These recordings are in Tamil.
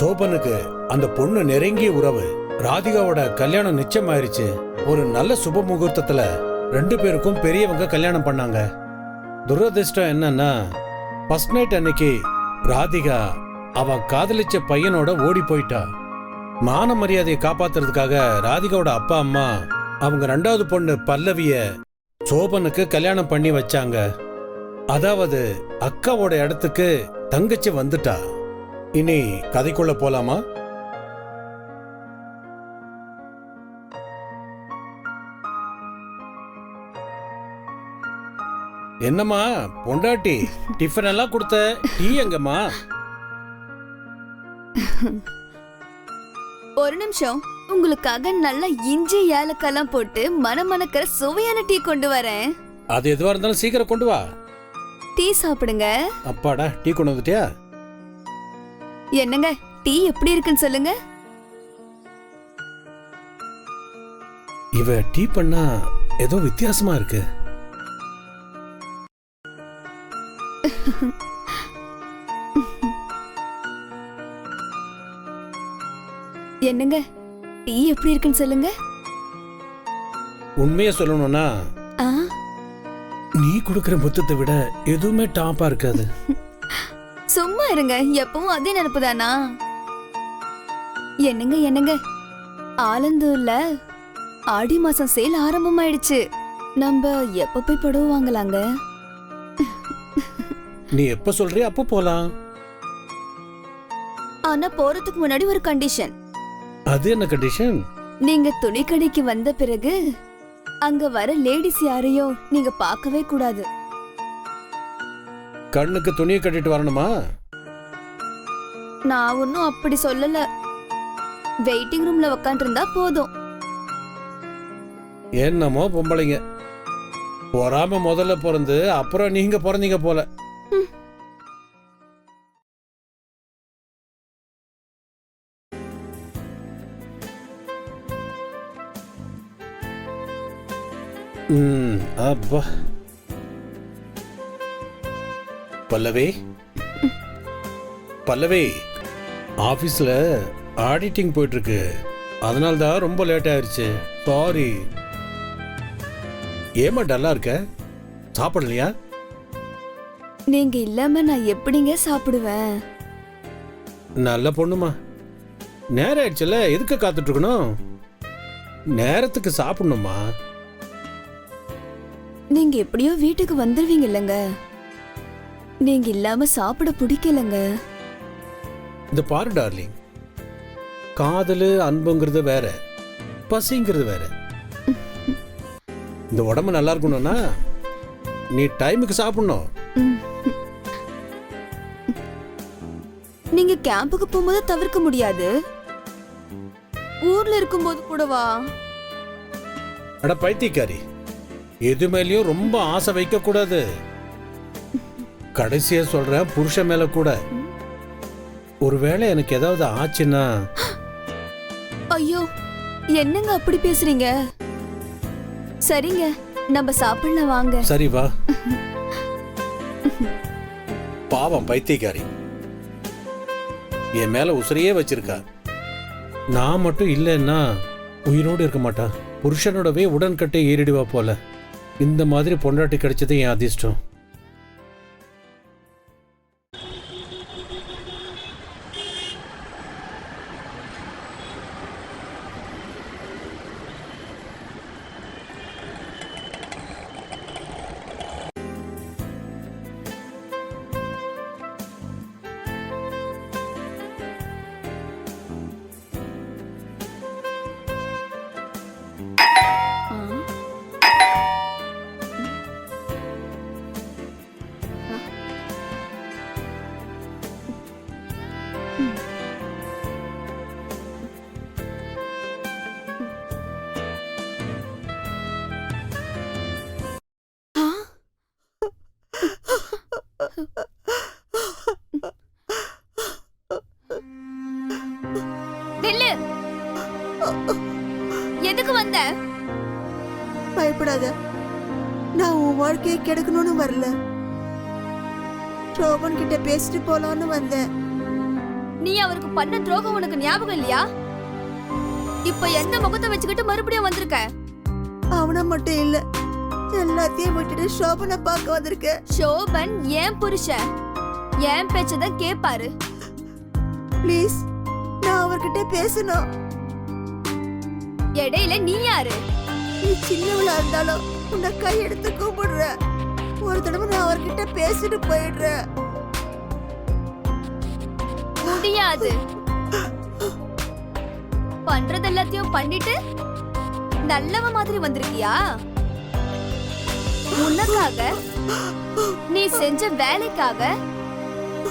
சோபனுக்கு அந்த பொண்ணு நெருங்கிய உறவு. ராதிகாவோட கல்யாணம் நிச்சயம் ஆயிடுச்சு ஒரு நல்ல சுப முகூர்த்தத்துல ரெண்டு பேருக்கும் பெரியவங்க கல்யாணம் பண்ணாங்க. துரதிர்ஷ்டம் என்னன்னா ஃபர்ஸ்ட் நைட் அன்னைக்கு ராதிகா அவ காதலிச்ச பையனோட ஓடி போயிட்டா. மான மரியாதையை காப்பாத்துறதுக்காக ராதிகாவோட அப்பா அம்மா அவங்க ரெண்டாவது பொண்ணு பல்லவிய சோபனுக்கு கல்யாணம் பண்ணி வச்சாங்க. அதாவது அக்காவோட இடத்துக்கு தங்கச்சி வந்துட்டா. இனி கதைக்குள்ள போலாமா? என்னம்மா பொண்டாட்டி டிஃபன் எல்லாம் கொடுத்த டீ எங்கம்மா? ஒரு நிமிஷம் உங்களுக்காக நல்லா இஞ்சி ஏலக்காய்லாம் போட்டு மணமணக்கிற சுவையான டீ கொண்டு வரேன். அது எதுவா இருந்தாலும் சீக்கிரம் கொண்டு வா. டீ சாப்பிடுங்க. அப்பாடா டீ கொண்டு வந்துட்டியா? என்னங்க டீ எப்படி இருக்குன்னு சொல்லுங்க. இவ டீ பண்ணா ஏதோ வித்தியாசமா இருக்கு. என்னங்க டீ எப்படி இருக்குன்னு சொல்லுங்க. உண்மையை சொல்லணும்னா ஆ? நீ கொடுக்கிற முத்தத்தை விட எதுவுமே டாப்பா இருக்காது. சும்மா இருங்க. எப்பவும் அதே நினைப்புதானா என்னங்க என்னங்க? ஆலந்தூர்ல ஆடி மாசம் சேல் ஆரம்பமாயிடுச்சு. நம்ம எப்ப போய் புடவை வாங்கலாங்க? நீ எப்ப சொல்றிய அப்ப போலாம். ஆனா போறதுக்கு முன்னாடி ஒரு கண்டிஷன் அது என்ன கண்டிஷன் நீங்க துணி கடைக்கு வந்த பிறகு அங்க வர லேடிஸ் யாரையும் நீங்க பார்க்கவே கூடாது. கண்ணுக்கு துணியை கட்டிட்டு வரணுமா? நான் ஒன்னும் அப்படி சொல்லல. வெயிட்டிங் ரூம்ல உக்காண்டிருந்தா போதும். என்னமோ பொம்பளைங்க. பொறாம முதல்ல பிறந்து அப்புறம் நீங்க பிறந்தீங்க போல. ம், அப்பா. பல்லவி? பல்லவி ஆபீஸ்ல ஆடிட்டிங் போயிட்டு இருக்கு அதனால தான் ரொம்ப லேட் ஆயிருச்சு. சாரி ஏமா டல்லா இருக்க? சாப்பிடலையா? நீங்க இல்லாம நான் எப்படிங்க சாப்பிடுவேன்? நல்ல பொண்ணுமா. நேரம் ஆயிடுச்சுல எதுக்கு காத்துட்டு இருக்கணும் நேரத்துக்கு சாப்பிடணுமா? நீங்க எப்படியோ வீட்டுக்கு வந்துருவீங்க இல்லங்க. நீங்க இல்லாம சாப்பிட பிடிக்கலங்க. இந்த பாரு டார்லிங். காதல் அன்புங்கிறது வேற பசிங்கிறது வேற. இந்த உடம்பு நல்லா இருக்கணும்னா நீ டைமுக்கு சாப்பிடணும். நீங்க கேம்புக்கு போகும்போது தவிர்க்க முடியாது. ஊர்ல இருக்கும்போது கூடவா அட பைத்தியக்காரி. எது மேலயும் ரொம்ப ஆசை வைக்க கூடாது கடைசியா சொல்றேன் புருஷன் மேல கூட. ஒருவேளை எனக்கு ஏதாவது ஆச்சுன்னா? ஐயோ என்னங்க அப்படி பேசுறீங்க? சரிங்க நம்ம சாப்பிடலாம் வாங்க. சரி வா. பாவம் பைத்தியக்காரி. என் மேல உசிரையே வச்சிருக்கா. நான் மட்டும் இல்லைன்னா உயிரோடு இருக்க மாட்டா. புருஷனோடவே உடன்கட்டை ஏறிடுவா போல. இந்த மாதிரி பொண்டாட்டி கிடைச்சது என் அதிர்ஷ்டம். பயப்படாத நான் உன் வாழ்க்கையை கெடுக்கணும்னு வரல. ரோபன் கிட்ட பேசிட்டு போலான்னு வந்தேன். நீ அவருக்கு பண்ண துரோகம் உனக்கு ஞாபகம் இல்லையா? இப்ப எந்த முகத்தை வச்சுக்கிட்டு மறுபடியும் வந்திருக்க? அவனை மட்டும் இல்ல எல்லாத்தையும் விட்டுட்டு சோபனை பார்க்க வந்திருக்கேன். சோபன் ஏன் புருஷன் ஏன் பேச்சதான் கேப்பாரு? ப்ளீஸ் நான் அவர்கிட்ட பேசணும். இடையில நீ யாரு? நீ சின்னவளா இருந்தாலும் உன்னை கையெடுத்து கூப்பிடுற ஒரு தடவை நான் அவர்கிட்ட பேசிட்டு போயிடுறேன். முடியாது. பண்றது எல்லாத்தையும் பண்ணிட்டு நல்லவ மாதிரி வந்திருக்கியா? உனக்காக நீ செஞ்ச வேலைக்காக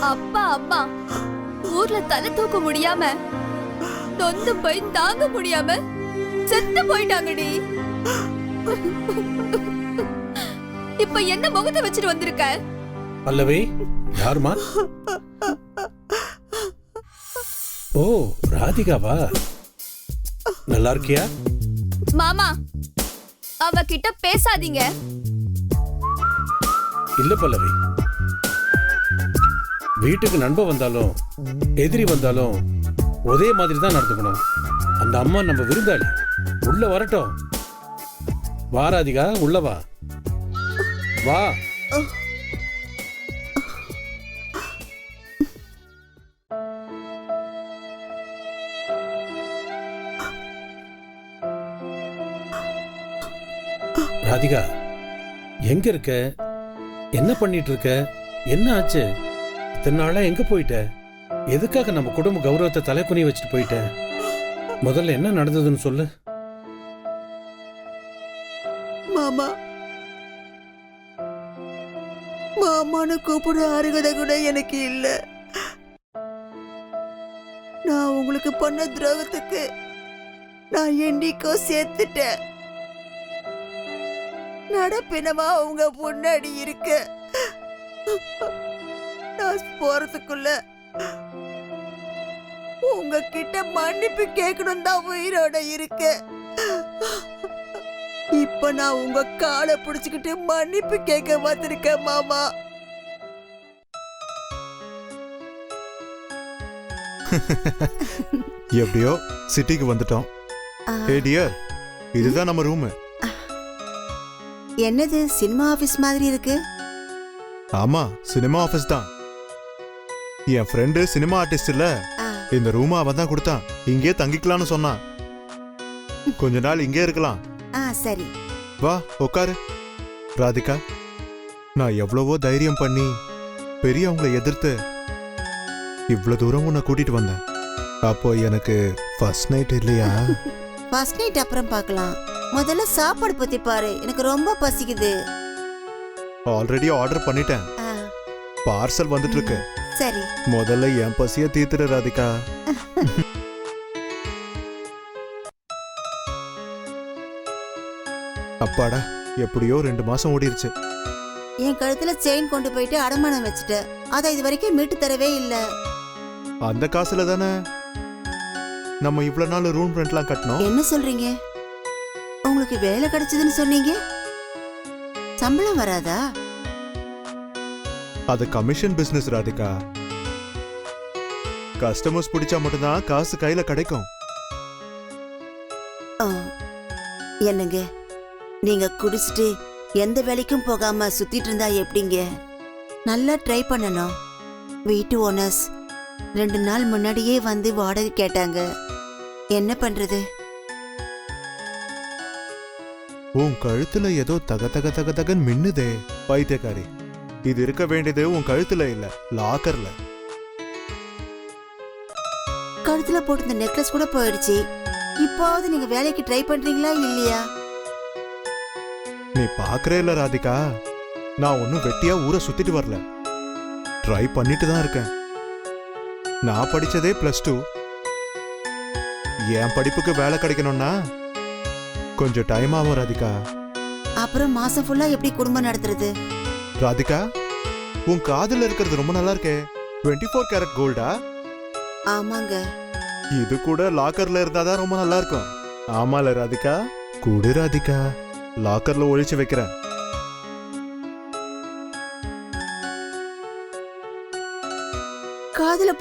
அப்பா அம்மா ஊர்ல தலை தூக்க முடியாம தொந்து போய் தாங்க முடியாம செத்து போயிட்டாங்கடி. இப்ப என்ன முகத்தை வச்சுட்டு வந்திருக்க? பல்லவி யாருமா ஓ ராதிகாவா? நல்லா இருக்கியா? மாமா அவ கிட்ட பேசாதீங்க. இல்ல பல்லவி. வீட்டுக்கு நண்பன் வந்தாலும் எதிரி வந்தாலும் ஒரே மாதிரி தான் நடந்துக்கணும். அந்த அம்மா நம்ம விருந்தாளி. உள்ள வரட்டும். வா ராதிகா உள்ள வா. வா. ராதிகா எங்க இருக்க? என்ன பண்ணிட்டு இருக்க என்ன ஆச்சு? இத்தனை நாளா எங்க போயிட்ட? எதுக்காக நம்ம குடும்ப கௌரவத்தை தலைக்குனி வச்சுட்டு போயிட்ட? முதல்ல என்ன நடந்ததுன்னு சொல்லு. மாமான்னு கூப்பிடுற அருகதை கூட எனக்கு இல்லை. நான் உங்களுக்கு பண்ண துரோகத்துக்கு நான் என்னைக்கோ சேர்த்துட்டேன். நடப்பினமா உங்க முன்னாடி இருக்க. நான் போறதுக்குள்ள உங்ககிட்ட மன்னிப்பு கேட்கணும் தான் உயிரோட இருக்கேன். இப்ப நான் உங்க காலை பிடிச்சுக்கிட்டு மன்னிப்பு கேட்க வந்திருக்கேன் மாமா. எப்படியோ சிட்டிக்கு வந்துட்டோம். ஹே டியர் இதுதான் நம்ம ரூம் என்னது சினிமா ஆபீஸ் மாதிரி இருக்கு? ஆமா சினிமா ஆபீஸ் தான். என் ஃப்ரெண்டு சினிமா ஆர்டிஸ்ட் இல்ல. இந்த ரூம் அவன் தான் கொடுத்தான். இங்கே தங்கிக்கலாம்னு சொன்னான். கொஞ்ச நாள் இங்கே இருக்கலாம். ஆ சரி. வா உட்காரு ராதிகா நான் எவ்வளவோ தைரியம் பண்ணி பெரியவங்களை எதிர்த்து இவ்வளவு தூரம் உன்னை கூட்டிட்டு வந்தேன். அப்போ எனக்கு ஃபர்ஸ்ட் நைட் இல்லையா? ஃபர்ஸ்ட் நைட் அப்புறம் பார்க்கலாம். முதல்ல சாப்பாடு பத்தி பாரு. எனக்கு ரொம்ப பசிக்குது. ஆல்ரெடி ஆர்டர் பண்ணிட்டேன். பார்சல் வந்துட்டு இருக்கு சரி. முதல்ல என் பசிய தீத்துரு ராதிகா. அப்பாடா எப்படியோ ரெண்டு மாசம் ஓடிருச்சு. என் கழுத்துல செயின் கொண்டு போயிட்டு அடமானம் வச்சுட்டேன் அதை இது வரைக்கும் மீட்டு தரவே இல்ல. அந்த காசுல தானே நம்ம இவ்வளவு நாள் ரூம் ரெண்ட்லாம் கட்டணும் என்ன சொல்றீங்க? உங்களுக்கு வேலை கிடைச்சதுன்னு சொன்னீங்க? சம்பளம் வராதா? அது கமிஷன் பிசினஸ் ராதிகா. கஸ்டமர்ஸ் பிடிச்சா மட்டும்தான் காசு கையில கிடைக்கும். என்னங்க? நீங்க குடிச்சிட்டு எந்த வேலைக்கும் போகாம சுத்திட்டு இருந்தா எப்படிங்க? நல்லா ட்ரை பண்ணணும். வீட்டு ஓனர்ஸ் ரெண்டு நாள் முன்னாடியே வந்து வாடகை கேட்டாங்க. என்ன பண்றது? உன் கழுத்துல ஏதோ தக தக தக தகன்னு மின்னுதே பைத்தியக்காரி. இது இருக்க வேண்டியது உன் கழுத்துல இல்ல லாக்கர்ல கழுத்துல போட்டிருந்த நெக்லஸ் கூட போயிடுச்சு. இப்போவாவது நீங்க வேலைக்கு ட்ரை பண்றீங்களா இல்லையா? நீ பாக்குறே இல்ல ராதிகா. நான் ஒன்னும் வெட்டியா ஊரை சுத்திட்டு வரல. ட்ரை பண்ணிட்டு தான் இருக்கேன். நான் படிச்சதே பிளஸ் டூ என் படிப்புக்கு வேலை கிடைக்கணும்னா கொஞ்சம் டைம் ஆகும் ராதிகா. அப்புறம் மாசம் ஃபுல்லா எப்படி குடும்பம் நடத்துறது? ராதிகா உன் காதுல இருக்கிறது ரொம்ப நல்லா இருக்கே. 24 ஃபோர் கேரட் கோல்டா ஆமாங்க. இது கூட லாக்கர்ல இருந்தாதான் ரொம்ப நல்லா இருக்கும். ஆமால ராதிகா. குடு ராதிகா. லாக்கர்ல ஒழிச்சு வைக்கிறேன்.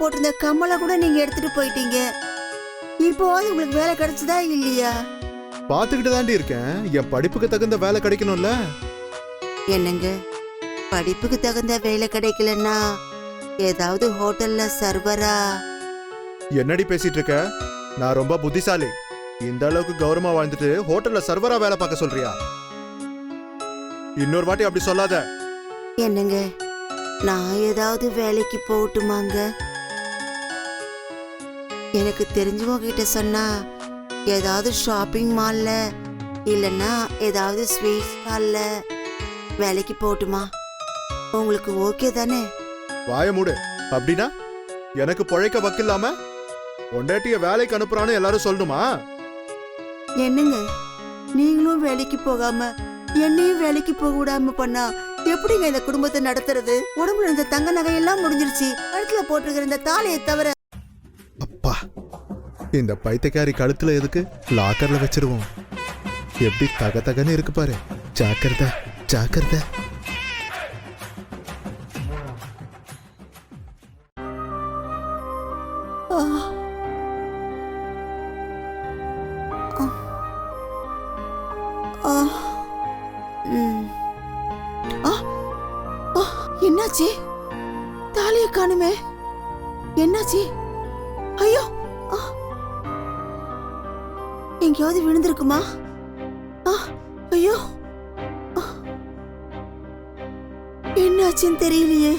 போட்டிருந்த கம்மலை கூட நீங்க எடுத்துட்டு போயிட்டீங்க. இப்போவாது உங்களுக்கு வேலை கிடைச்சதா இல்லையா? பார்த்துக்கிட்டு தாண்டி இருக்கேன். என் படிப்புக்கு தகுந்த வேலை கிடைக்கணும்ல? என்னங்க? படிப்புக்கு தகுந்த வேலை கிடைக்கலன்னா ஏதாவது ஹோட்டல்ல சர்வரா? என்னடி பேசிட்டு இருக்க? நான் ரொம்ப புத்திசாலி. இந்த அளவுக்கு கௌரவமா வாழ்ந்துட்டு ஹோட்டல்ல சர்வரா வேலை பார்க்க சொல்றியா? இன்னொரு வாட்டி அப்படி சொல்லாத. என்னங்க? நான் ஏதாவது வேலைக்கு போகட்டுமாங்க? எனக்கு தெரிஞ்சவங்க கிட்ட சொன்னா ஏதாவது ஷாப்பிங் மால்ல இல்லைன்னா ஏதாவது ஸ்வீட் ஸ்டால்ல வேலைக்கு போகட்டுமா? உங்களுக்கு ஓகே தானே? வாய மூடு. அப்படின்னா எனக்கு பொழைக்க வக்கில்லாம பொண்டாட்டிய வேலைக்கு அனுப்புறான்னு எல்லாரும் சொல்லணுமா? என்னங்க? நீங்களும் வேலைக்கு போகாம என்னையும் வேலைக்கு போக விடாம பண்ணா எப்படிங்க இந்த குடும்பத்தை நடத்துறது? உடம்புல இருந்த தங்க நகையெல்லாம் முடிஞ்சிருச்சு. கழுத்துல போட்டிருக்கிற இந்த தாலியை தவிர இந்த பைத்தியக்காரி கழுத்துல எதுக்கு லாக்கர்ல வச்சிருவோம். எப்படி தக தகன்னு இருக்கு பாரு. ஜாக்கிரத ஜாக்கிரத. என்னாச்சு? தாலியை காணுமே. என்னாச்சு? ஐயோ. ஆ. எங்கேயாவது விழுந்திருக்குமா? ஐயோ. என்னாச்சுன்னு தெரியலையே.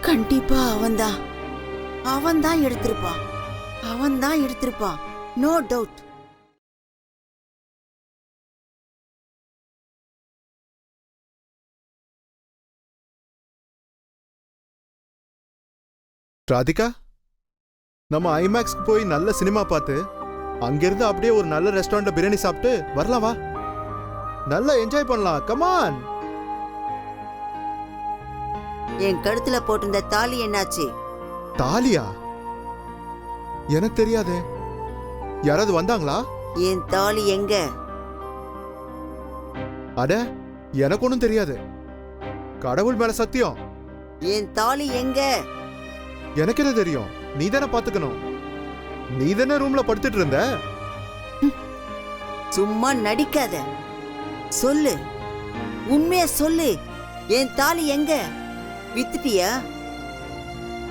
கண்டிப்பா அவன்தான் அவன்தான் எடுத்திருப்பான் அவன் தான் எடுத்திருப்பான் நோ டவுட் ராதிகா நம்ம ஐமேக்ஸ்க்கு போய் நல்ல சினிமா பார்த்து அங்கிருந்து அப்படியே ஒரு நல்ல ரெஸ்டாரண்ட்ல பிரியாணி சாப்பிட்டு வரலாம் வா. நல்லா என்ஜாய் பண்ணலாம். கமான் என் கழுத்துல போட்டிருந்த தாலி என்னாச்சு? தாலியா? எனக்கு தெரியாதே. யாராவது வந்தாங்களா? என் தாலி எங்க? அட எனக்கு ஒன்றும் தெரியாது. கடவுள் மேல சத்தியம். என் தாலி எங்க? எனக்கு என்ன தெரியும்? நீ தானே பாத்துக்கணும் நீ தானே ரூம்ல படுத்துட்டு இருந்த சும்மா நடிக்காத. சொல்லு. உண்மைய சொல்லு. என் தாலி எங்க? வித்துட்டியா?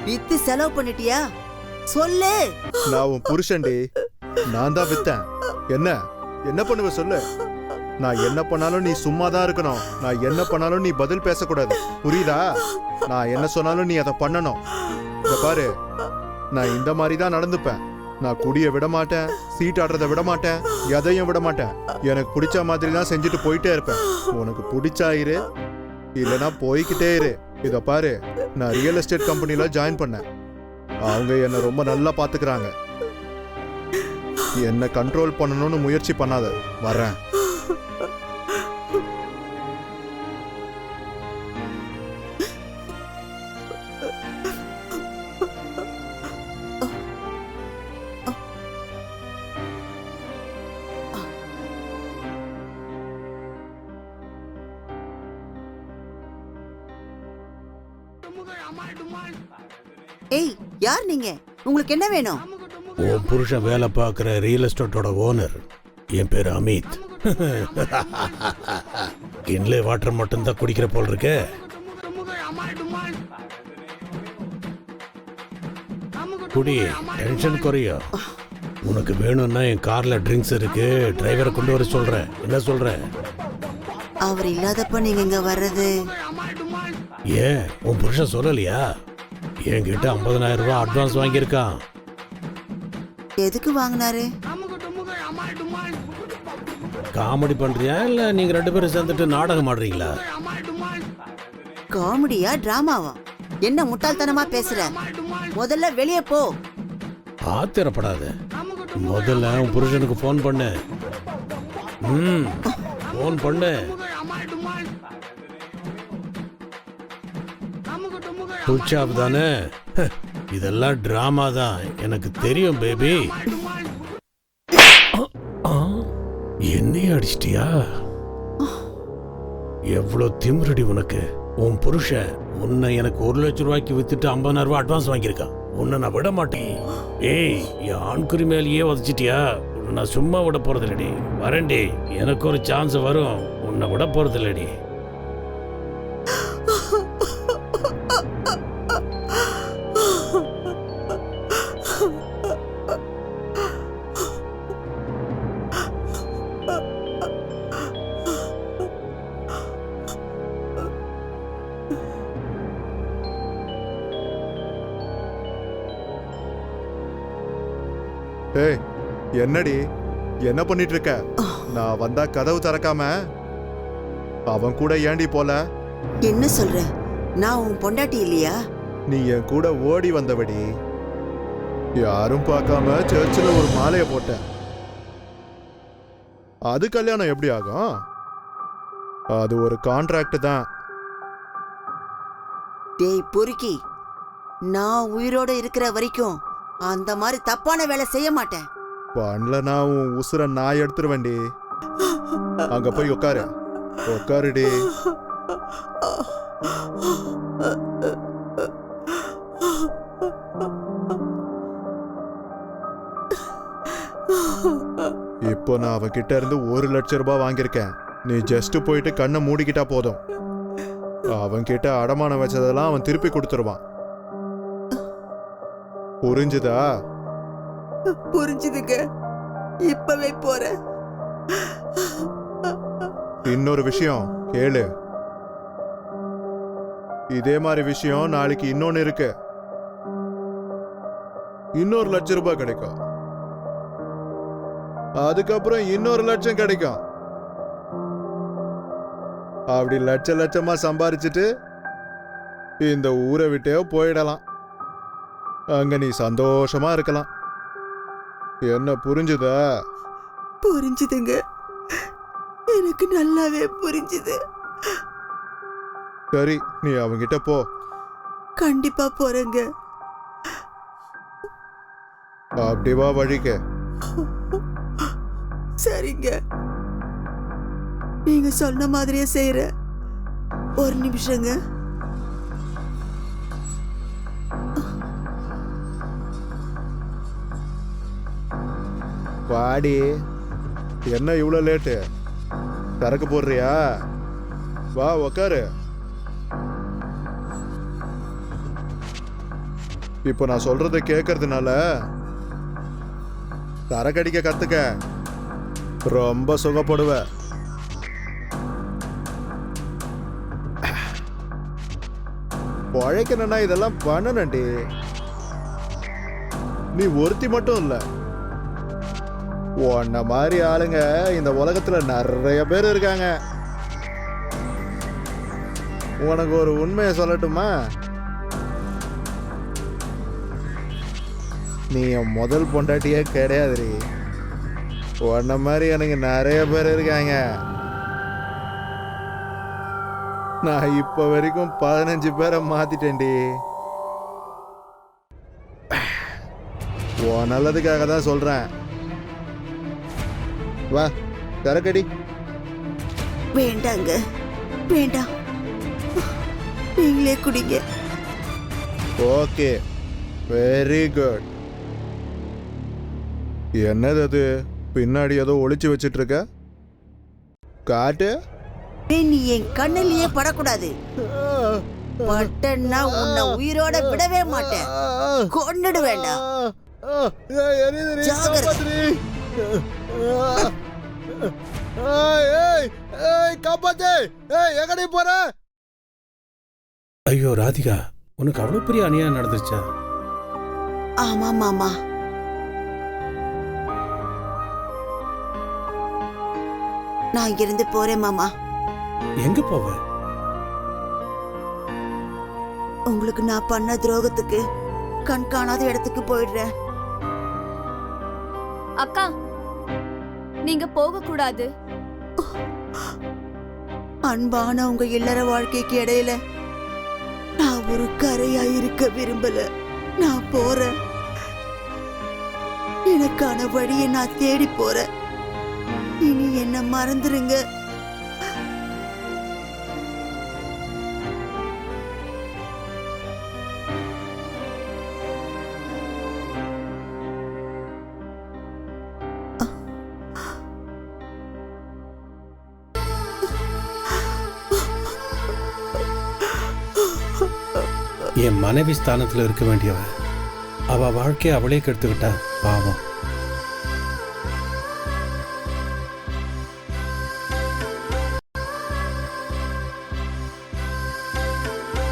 வித்து செலவு பண்ணிட்டியா? சொல்லு. நான் உன் புருஷன்டி. நான் தான் வித்தேன். என்ன? என்ன பண்ணுவ சொல்லு? நான் என்ன பண்ணாலும் நீ சும்மா தான் இருக்கணும். நான் என்ன பண்ணாலும் நீ பதில் பேசக்கூடாது. புரியுதா? நான் என்ன சொன்னாலும் நீ அதை பண்ணணும். இத பாரு. நான் இந்த மாதிரி தான் நடந்துப்பேன். நான் குடிய விட மாட்டேன் சீட் ஆடுறத விட மாட்டேன் எதையும் விட மாட்டேன் எனக்கு பிடிச்ச மாதிரி தான் செஞ்சுட்டு போயிட்டே இருப்பேன். உனக்கு பிடிச்சா இரு இல்லைன்னா போய்கிட்டே இரு. இதை பாரு நான் ரியல் எஸ்டேட் கம்பெனியில் ஜாயின் பண்ணேன். அவங்க என்னை ரொம்ப நல்லா பார்த்துக்கிறாங்க என்னை கண்ட்ரோல் பண்ணணும்னு முயற்சி பண்ணாத. வரேன் யார் நீங்க? உங்களுக்கு என்ன வேணும்? உன் புருஷன் வேலை பார்க்குற ரியல் எஸ்டேட்டோட ஓனர் என் பேர் அமித். கின்லே வாட்டர் மட்டும்தான் குடிக்கிற போல் இருக்கே. குடி டென்ஷன் குறையும் உனக்கு வேணும்னா என் கார்ல ட்ரிங்க்ஸ் இருக்கு டிரைவரை கொண்டு வர சொல்றேன். என்ன சொல்ற? அவர் இல்லாதப்ப நீங்க இங்க வர்றது? ஏன் உன் புருஷன் சொல்லலையா? என்கிட்ட 50000 ரூபாய் அட்வான்ஸ் வாங்கியிருக்கான். எதுக்கு வாங்கினாரு? காமெடி பண்றியா? இல்ல நீங்க ரெண்டு பேரும் சேர்ந்துட்டு நாடகம் ஆடுறீங்களா? காமெடியா டிராமாவா என்ன முட்டாள்தனமா பேசுற? முதல்ல வெளியே போ. ஆத்திரப்படாத. முதல்ல உன் புருஷனுக்கு ஃபோன் பண்ணு. ம் ஃபோன் பண்ணு. சுவிட்ச் தானே இதெல்லாம் ட்ராமா தான். எனக்கு தெரியும் பேபி என்னைய அடிச்சிட்டியா? எவ்வளோ திமிருடி உனக்கு. உன் புருஷன் உன்னை எனக்கு ஒரு லட்ச ரூபாய்க்கு வித்துட்டு ஐம்பதாயிரம் ரூபாய் அட்வான்ஸ் வாங்கியிருக்கான். உன்னை நான் விட மாட்டேன். ஏய் என் ஆண்குறி மேலேயே வதச்சிட்டியா உன்னை நான் சும்மா விட போறது இல்லடி வரேன்டி. எனக்கு ஒரு சான்ஸ் வரும். உன்னை விட போறது இல்லடி ஏய் என்னடி? என்ன பண்ணிட்டு இருக்க நான் வந்தா கதவு திறக்காம? அவன் கூட ஏண்டி போல? என்ன சொல்ற? நான் உன் பொண்டாட்டி இல்லையா? நீ என் கூட ஓடி வந்தபடி யாரும் பார்க்காம சர்ச்சில் ஒரு மாலையை போட்டேன் அது கல்யாணம் எப்படி ஆகும்? அது ஒரு கான்ட்ராக்ட் தான். டேய் பொறுக்கி. நான் உயிரோட இருக்கிற வரைக்கும் அந்த மாதிரி தப்பான வேலை செய்ய மாட்டேன். பண்ணலனா உன் உசுர நான் எடுத்துருவேண்டி அங்க போய் உட்காரு உட்காருடி இப்போ நான் அவகிட்ட இருந்து ஒரு லட்சம் ரூபாய் வாங்கியிருக்கேன். நீ ஜஸ்ட் போயிட்டு கண்ணை மூடிக்கிட்டா போதும். அவன்கிட்ட அடமானம் வச்சதெல்லாம் அவன் திருப்பி கொடுத்துருவான். புரிஞ்சுதா? புரிஞ்சுதுங்க. இப்பவே போறேன். இன்னொரு விஷயம் கேளு. இதே மாதிரி விஷயம் நாளைக்கு இன்னொன்னு இருக்கு. இன்னொரு லட்சம் ரூபாய் கிடைக்கும். அதுக்கப்புறம் இன்னொரு லட்சம் கிடைக்கும். அப்படி லட்ச லட்சமா சம்பாரிச்சிட்டு இந்த ஊரை விட்டே போயிடலாம். அங்க நீ சந்தோஷமா இருக்கலாம். என்ன புரிஞ்சுதா? புரிஞ்சுதுங்க. எனக்கு நல்லாவே புரிஞ்சுது. சரி நீ அவங்கிட்ட போ. கண்டிப்பா போறேங்க. அப்படி வா வழிக்க. சரிங்க. நீங்க சொன்ன மாதிரியே செய்யற ஒரு நிமிஷங்க. வாடி. என்ன இவ்வளோ லேட்டு சரக்கு போடுறியா? வா உக்காரு. இப்போ நான் சொல்கிறத கேட்கறதுனால சரக்கடிக்க கற்றுக்க ரொம்ப சுகப்படுவ. உழைக்கணும்னா இதெல்லாம் பண்ணணும்டி. நீ ஒருத்தி மட்டும் இல்லை. உன்ன மாதிரி ஆளுங்க இந்த உலகத்துல நிறைய பேர் இருக்காங்க. உனக்கு ஒரு உண்மையை சொல்லட்டுமா? நீ என் முதல் பொண்டாட்டியே கிடையாதுரி உன்ன மாதிரி எனக்கு நிறைய பேர் இருக்காங்க. நான் இப்ப வரைக்கும் பதினஞ்சு பேரை மாத்திட்டேன்டி. உன் நல்லதுக்காக தான் சொல்றேன். வா சரக்கடி. வேண்டாங்க வேண்டாம் நீங்களே குடிங்க. ஓகே வெரி குட் என்னது அது? பின்னாடி ஏதோ ஒளிச்சு வச்சிட்டு இருக்க காட்டு நீ என் கண்ணிலேயே படக்கூடாது. பட்டன்னா உன்னை உயிரோட விடவே மாட்டேன். கொன்னுடு வேண்டாம். ஜாகிரதை. காப்பாத்து. எங்கடி போற? ஐயோ ராதிகா உனக்கு அவ்வளவு பெரிய அநியாயம் நடந்துருச்சா? ஆமா மாமா. நான் இங்கிருந்து போறேன் மாமா. எங்க போவ? உங்களுக்கு நான் பண்ண துரோகத்துக்கு கண் காணாத இடத்துக்கு போயிடுறேன். அக்கா நீங்க போக கூடாது அன்பான உங்க இல்லற வாழ்க்கைக்கு இடையில நான் ஒரு கரையா இருக்க விரும்பல. நான் போறேன். எனக்கான வழியை நான் தேடி போறேன். இனி என்ன மறந்துருங்க. மனைவி ஸ்தானத்தில் இருக்க வேண்டியவ. அவ வாழ்க்கையை அவளே கெடுத்துக்கிட்டா பாவம்.